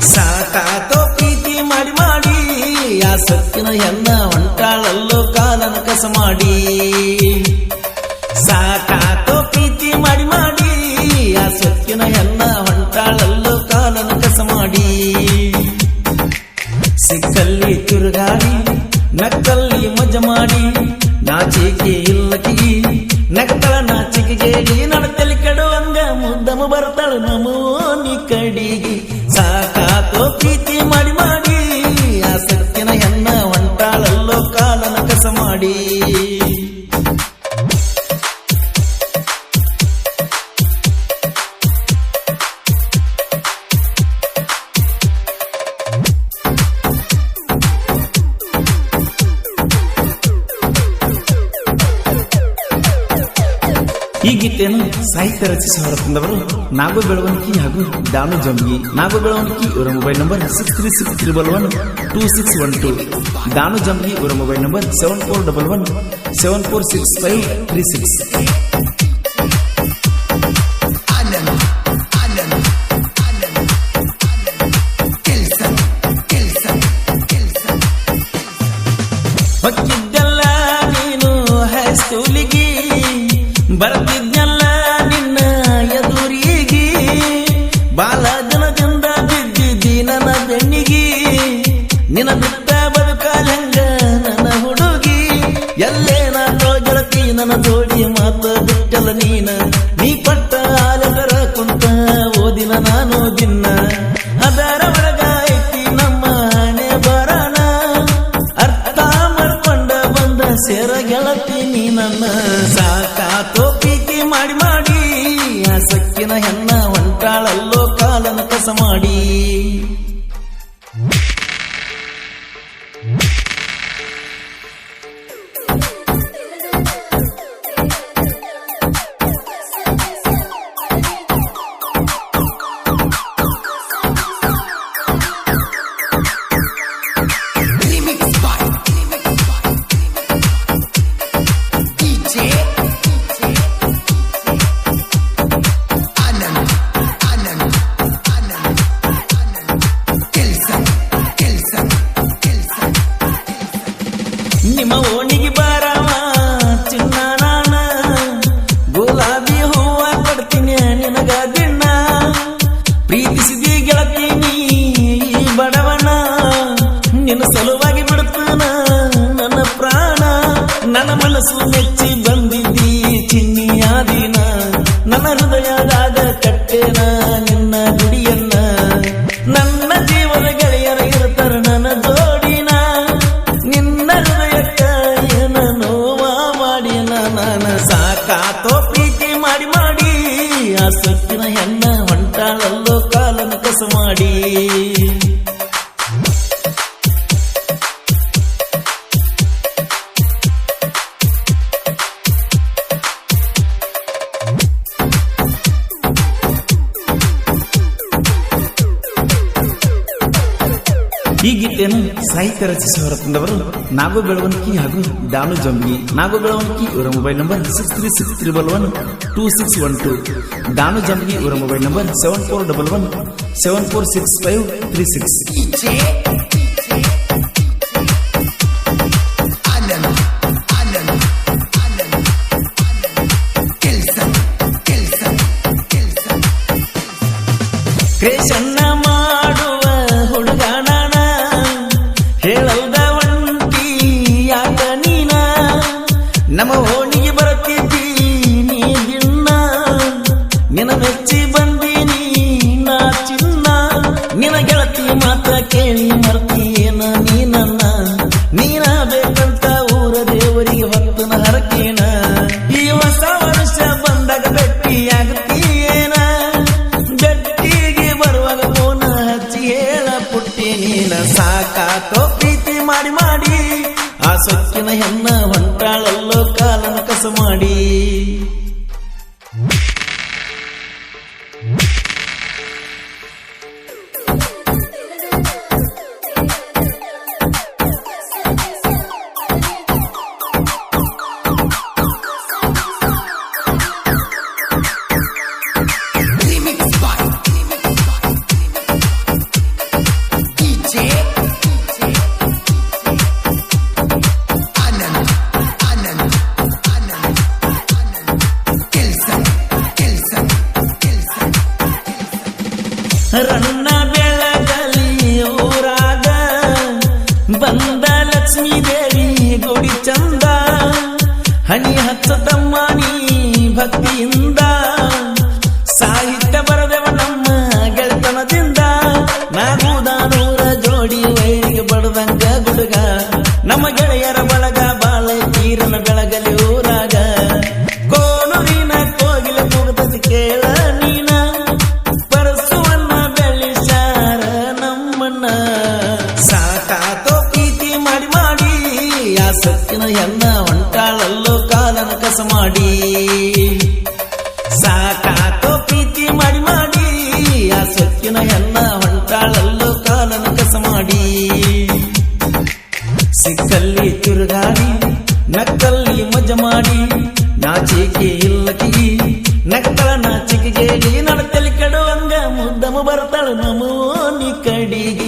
ಸಾಕಾತೋ ಪ್ರೀತಿ ಮಾಡಿ ಮಾಡಿ, ಆ ಸತ್ತಿನ ಎಲ್ಲ ಹೊಂಟಾಳಲ್ಲೋ ಕಾಲನ ಕಸ ಮಾಡಿ. ಸಾಕಾತೋ ಪ್ರೀತಿ ಮಾಡಿ ಮಾಡಿ, ಆ ಸತ್ತಿನ ಎಲ್ಲ ಹೊಂಟಾಳಲ್ಲೋ ಕಾಲನ ಕಸ ಮಾಡಿ. ಸಿಕ್ಕಲ್ಲಿ ತಿರುಗಾಡಿ, ನಕ್ಕಲ್ಲಿ ಮಜ ಮಾಡಿ, ನಾಚಿಕೆ ಇಲ್ಲಕಿ ನಕ್ಕಳ ನಾಚಿಕೆಗೇಡಿ ಗೀತೆಯನ್ನು ಸಾಹಿತ್ಯ ರಚಿಸಿ ಹೊರತಂದವರು ನಾಗೋ ಬೆಳವಣಿಗೆ ಹಾಗೂ ದಾನು ಜಂಬಿ ನಾಗೋ ಬೆಳವಣಿಗೆ ಇವರ mobile number six three six triple one two six one two ದಾನು ಜಂಬಿ ಇವರ mobile number seven four double one seven four six five three six Anand ನನ್ನ ಜೋಡಿ ಮಾತ ಬಿಟ್ಟಲ ನೀನ. ನೀ ಪಟ್ಟ ಆಲದರ ಕುಂತ ಓದಿನ ನಾನು ದಿನ್ನ ಅದರ ಒಳಗಾಯ್ತಿ ನಮ್ಮ ಹಣೆ ಬರಣ. ಅರ್ಥ ಮಾಡ್ಕೊಂಡ ಬಂದ ಸೇರ ಗೆಳತಿ ನೀ ಸಾಕಾತೋ ಪ್ರೀತಿ ಮಾಡಿ ಮಾಡಿ ಆ ಸಕ್ಕಿನ ಹೆಣ್ಣ ಹೊಂಟಾಳಲ್ಲೋ ಕಾಲನ ಕಸ ಮಾಡಿ. ನಿಮ್ಮ ಓಣಿಗೆ ಬಾರವ ಚಿನ್ನ ನಾನ. ಗುಲಾಬಿ ಹೂವ ಕೊಡ್ತೀನಿ ನಿನಗ ದಿನ. ಪ್ರೀತಿಸಿದಿ ಗೆಳತೀನಿ ಬಡವನ. ನಿನ್ನ ಸಲುವಾಗಿ ಬಿಡ್ತಾನ ನನ್ನ ಪ್ರಾಣ. ನನ್ನ ಮನಸ್ಸು ಮೆಚ್ಚಿ ಸೊಕ್ಕಿನ ಹೆಣ್ಣ ಹೊಂಟಾಳಲ್ಲೋ ಕಾಲನ ಕಸ ಮಾಡಿ. ಈ ಗೀತೆಯನ್ನು ಸಾಹಿತ್ಯ ರಚಿಸಿ ತಂದವರು ನಾಗೋ ಬೆಳವಣಿಗೆ ಹಾಗೂ ದಾನು ಜಂಬಿ. ನಾಗೋ ಬೆಳವಣಿಗೆ ಇವರ mobile number six three six triple one two six one two ದಾನು ಜಂಬಿ ಇವರ mobile number seven four double one seven four six five three six ಮೆಚ್ಚಿ ಬಂದೀನಿ, ನಾ ಚಿನ್ನ. ನಿನ ಗೆಳತಿ ಮಾತ್ರ ಕೇಳಿ ಮರ್ತೀಯೇನ ನೀ ನನ್ನ ನೀನ ಬೇಕಂತ ಊರ ದೇವರಿಗೆ ಹೊತ್ತನ ಹರಕೇನ. ಈ ಹೊಸ ವರ್ಷ ಬಂದಾಗ ಭೇಟಿಯಾಗುತ್ತೀಯೇನ ಗಟ್ಟಿಗೆ ಬರುವಾಗ ಮೋನ ಹಚ್ಚಿ ಹೇಳ ಪುಟ್ಟಿ ನೀನ. ಸಾಕಾತೋ ಪ್ರೀತಿ ಮಾಡಿ ಮಾಡಿ, ಆ ಸೊಕ್ಕಿನ ಹೆಣ್ಣ ಹೊಂಟಾಳಲ್ಲೋ ರನ್ನ ಬೆಳಗಲಿ ಊರಾಗ ಬಂದ ಲಕ್ಷ್ಮೀ ದೇವಿ ಗುಡಿ ಚಂದ. ಹಣಿ ಹಚ್ಚತಮ್ಮ ನೀ ಭಕ್ತಿಯಿಂದ ಆ ಸತ್ತಿನ ಎನ್ನ ಹೊಂಟಾಳಲ್ಲೋ ಕಾಲನ ಕಸ ಮಾಡಿ. ಸಾಕಾತೋ ಪ್ರೀತಿ ಮಾಡಿ ಮಾಡಿ, ಆ ಸತ್ತಿನ ಎನ್ನ ಹೊಂಟಾಳಲ್ಲೋ ಕಾಲನ ಕಸ ಮಾಡಿ. ಸಿಕ್ಕಲ್ಲಿ ತಿರುಗಾಡಿ, ನಕ್ಕಲ್ಲಿ ಮಜ ಮಾಡಿ ನಾಚಿಕೆ ಇಲ್ಲಕಿ ನಕ್ಕಳ ನಾಚಿಕೆಗೆ ನಡತಲಿ ಬರ್ತಾಳ ಮುದ್ದಮ ನಿ ನಮ್ಮ